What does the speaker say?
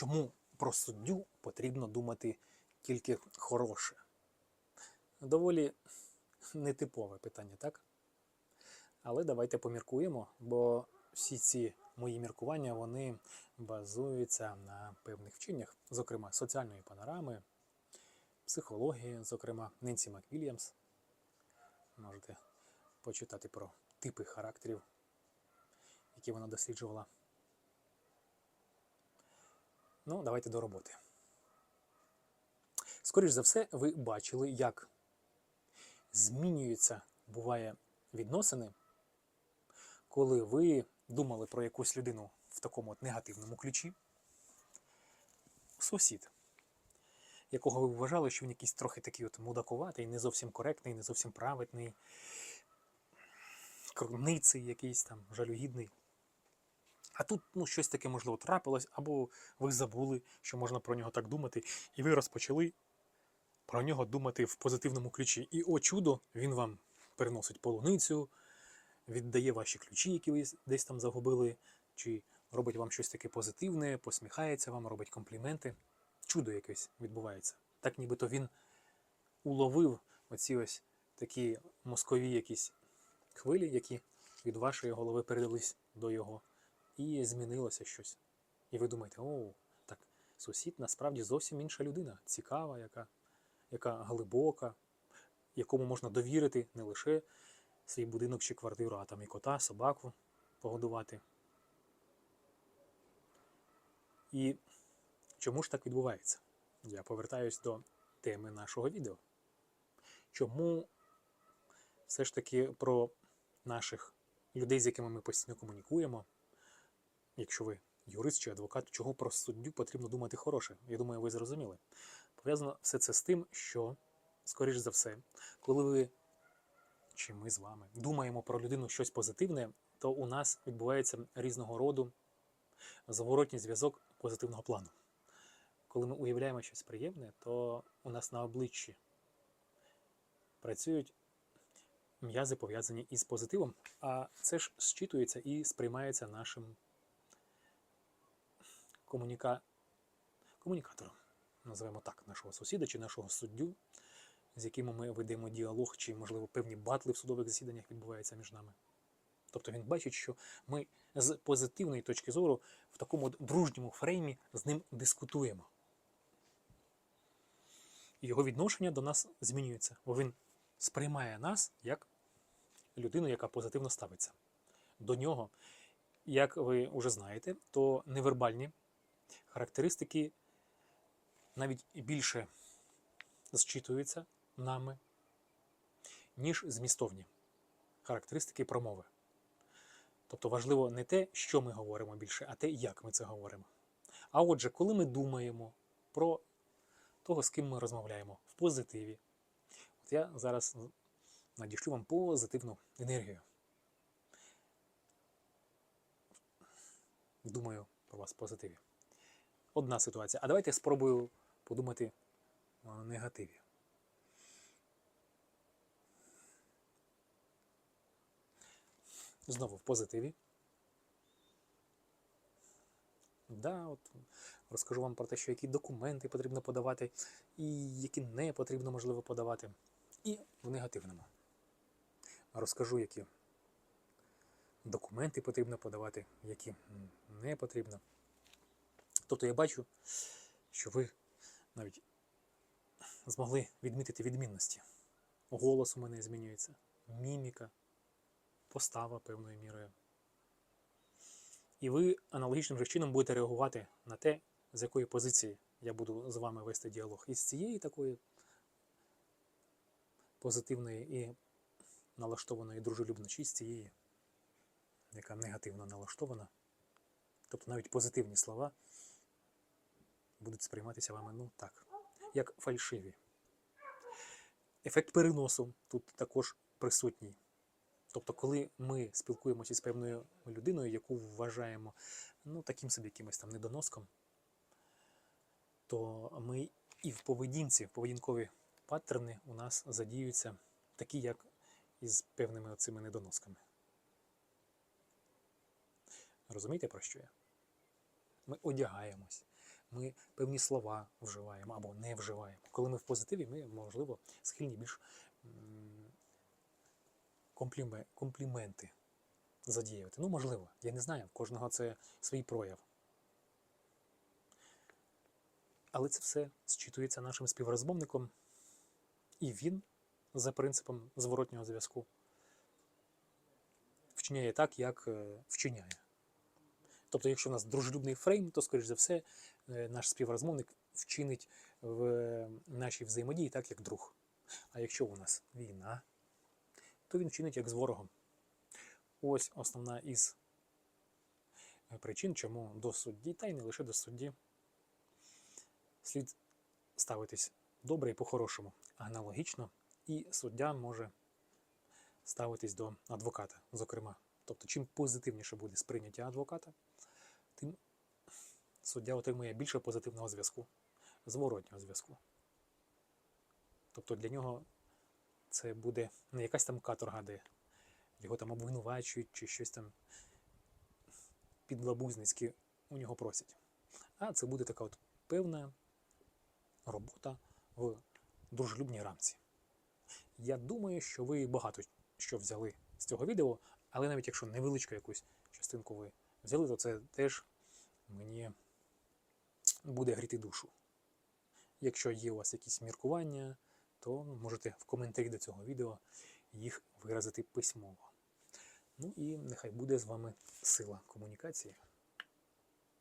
Чому про суддю потрібно думати тільки хороше? Доволі нетипове питання, так? Але давайте поміркуємо, бо всі ці мої міркування вони базуються на певних вченнях, зокрема соціальної панорами, психології, зокрема Ненсі Маквільямс. Можете почитати про типи характерів, які вона досліджувала. Ну, давайте до роботи. Скоріш за все, ви бачили, як змінюються, буває, відносини, коли ви думали про якусь людину в такому от негативному ключі. Сусід, якого ви вважали, що він якийсь трохи такий от мудакуватий, не зовсім коректний, не зовсім праведний, круниций якийсь там, жалюгідний. А тут ну, щось таке, можливо, трапилось, або ви забули, що можна про нього так думати, і ви розпочали про нього думати в позитивному ключі. І о чудо, він вам переносить полуницю, віддає ваші ключі, які ви десь там загубили, чи робить вам щось таке позитивне, посміхається вам, робить компліменти. Чудо якесь відбувається. Так нібито він уловив оці ось такі мозкові якісь хвилі, які від вашої голови передались до його, і змінилося щось. І ви думаєте, о, так, сусід насправді зовсім інша людина, цікава, яка, яка глибока, якому можна довірити не лише свій будинок чи квартиру, а там і кота, собаку погодувати. І чому ж так відбувається? Я повертаюсь до теми нашого відео. Чому все ж таки про наших людей, з якими ми постійно комунікуємо, якщо ви юрист чи адвокат, чого про суддю потрібно думати хороше? Я думаю, ви зрозуміли. Пов'язано все це з тим, що, скоріш за все, коли ви чи ми з вами думаємо про людину щось позитивне, то у нас відбувається різного роду зворотній зв'язок позитивного плану. Коли ми уявляємо щось приємне, то у нас на обличчі працюють м'язи пов'язані із позитивом, а це ж зчитується і сприймається нашим комуніка... комунікатором, називаємо так, нашого сусіда чи нашого суддю, з якими ми ведемо діалог, чи, можливо, певні батли в судових засіданнях відбуваються між нами. Тобто він бачить, що ми з позитивної точки зору в такому дружньому фреймі з ним дискутуємо. Його відношення до нас змінюється, бо він сприймає нас як людину, яка позитивно ставиться. До нього, як ви вже знаєте, то невербальні характеристики навіть більше зчитуються нами, ніж змістовні характеристики промови. Тобто важливо не те, що ми говоримо більше, а те, як ми це говоримо. А отже, коли ми думаємо про того, з ким ми розмовляємо в позитиві, от я зараз надішлю вам позитивну енергію. Думаю про вас в позитиві. Одна ситуація. А давайте я спробую подумати о негативі. Знову в позитиві. Да, от розкажу вам про те, що які документи потрібно подавати, і які не потрібно, можливо, подавати. І в негативному. Розкажу, які документи потрібно подавати, які не потрібно. Тобто я бачу, що ви навіть змогли відмітити відмінності. Голос у мене змінюється, міміка, постава певною мірою. І ви аналогічним же чином будете реагувати на те, з якої позиції я буду з вами вести діалог. Із цієї такої позитивної і налаштованої дружелюбно, чи з цієї, яка негативно налаштована. Тобто навіть позитивні слова будуть сприйматися вами ну так, як фальшиві. Ефект переносу тут також присутній. Тобто, коли ми спілкуємося з певною людиною, яку вважаємо ну, таким собі якимось там недоноском, то ми і в поведінці, в поведінкові паттерни у нас задіюються такі, як із певними оцими недоносками. Розумієте, про що я? Ми одягаємось, ми певні слова вживаємо або не вживаємо. Коли ми в позитиві, ми, можливо, схильні більш компліменти задіювати. Ну, можливо, я не знаю, в кожного це свій прояв. Але це все зчитується нашим співрозмовником, і він, за принципом зворотнього зв'язку, вчиняє так, як е, вчиняє. Тобто, якщо у нас дружелюбний фрейм, то, скоріш за все, е, наш співрозмовник вчинить в е, нашій взаємодії так, як друг. А якщо у нас війна, то він вчинить як з ворогом. Ось основна із е, причин, чому до судді, та й не лише до судді, слід ставитись добре і по-хорошому. Аналогічно, і суддя може ставитись до адвоката, зокрема. Тобто, чим позитивніше буде сприйняття адвоката, тим суддя отримує більше позитивного зв'язку, зворотнього зв'язку. Тобто для нього це буде не якась там каторга, де його там обвинувачують чи щось там підлабузницьки у нього просять. А це буде така от певна робота в дружелюбній рамці. Я думаю, що ви багато що взяли з цього відео, але навіть якщо невеличку якусь частинку ви взяли, то це теж мені буде гріти душу. Якщо є у вас якісь міркування, то можете в коментарі до цього відео їх виразити письмово. Ну і нехай буде з вами сила комунікації.